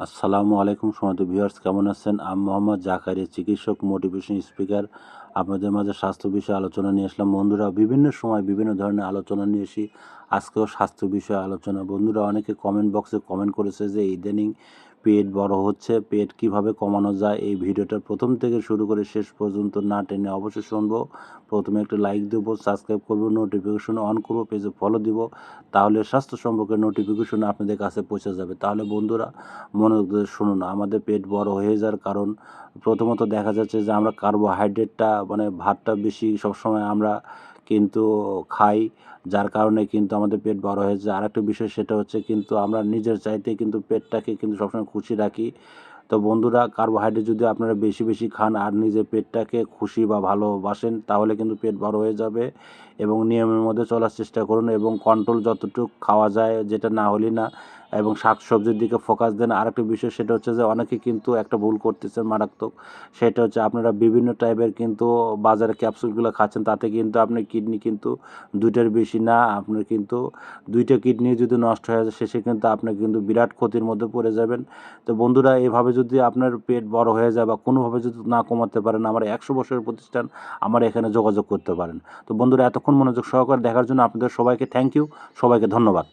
আসসালামু আলাইকুম সময় ভিউয়ার্স, কেমন আছেন? আমি মোহাম্মদ জাকারিয়া, চিকিৎসক মোটিভেশন স্পিকার। আপনাদের মাঝে স্বাস্থ্য বিষয়ে আলোচনা নিয়ে আসলাম। বন্ধুরা, বিভিন্ন সময় বিভিন্ন ধরনের আলোচনা নিয়ে এসি আজকেও স্বাস্থ্য বিষয়ে আলোচনা। বন্ধুরা, অনেকে কমেন্ট বক্সে কমেন্ট করেছে যে, ইদানিং পেট বড় হচ্ছে, পেট কীভাবে কমানো যায়? এই ভিডিওটা প্রথম থেকে শুরু করে শেষ পর্যন্ত না টেনে অবশ্যই শুনব। প্রথমে একটা লাইক দেবো সাবস্ক্রাইব করব নোটিফিকেশন অন করব পেজে ফলো দিব। তাহলে স্বাস্থ্য সম্পর্কে নোটিফিকেশন আপনাদের কাছে পৌঁছে যাবে। তাহলে বন্ধুরা দিয়ে শুনুন, আমাদের পেট বড় হয়ে যাওয়ার কারণ, প্রথমত দেখা যাচ্ছে যে আমরা কার্বোহাইড্রেটটা মানে ভাতটা বেশি সবসময় আমরা কিন্তু খাই, যার কারণে কিন্তু আমাদের পেট বড় হয়ে যায়। আরেকটা বিষয় সেটা হচ্ছে কিন্তু আমরা নিজের চাইতে কিন্তু পেটটাকে কিন্তু সবসময় খুশি রাখি। তো বন্ধুরা কার্বোহাইড্রেট যদি আপনারা বেশি বেশি খান আর নিজের পেটটাকে খুশি বা ভালোবাসেন, তাহলে কিন্তু পেট বড় হয়ে যাবে এবং নিয়মের মধ্যে চলার চেষ্টা করুন এবং কন্ট্রোল যতটুকু খাওয়া যায়, যেটা না হলে না। এবং শাক সবজির দিকে ফোকাস দেন। আরেকটা বিষয় সেটা হচ্ছে যে অনেকে কিন্তু একটা ভুল করতেছেন মারাত্মক। সেটা হচ্ছে আপনারা বিভিন্ন টাইপের কিন্তু বাজারে ক্যাপসুলগুলো খাচ্ছেন, তাতে কিন্তু আপনার কিডনি কিন্তু দুইটার বেশি না, আপনার কিন্তু দুইটা কিডনি যদি নষ্ট হয়ে যায়, শেষে কিন্তু আপনি কিন্তু বিরাট ক্ষতির মধ্যে পড়ে যাবেন। তো বন্ধুরা, এভাবে যদি আপনার পেট বড় হয়ে যায় বা কোনোভাবে যদি না কমাতে পারেন, আমার একশো বছরের প্রতিষ্ঠান আমার এখানে যোগাযোগ করতে পারেন। তো বন্ধুরা, এতক্ষণ মনোযোগ সহকারে দেখার জন্য আপনাদের সবাইকে থ্যাংক ইউ সবাইকে ধন্যবাদ।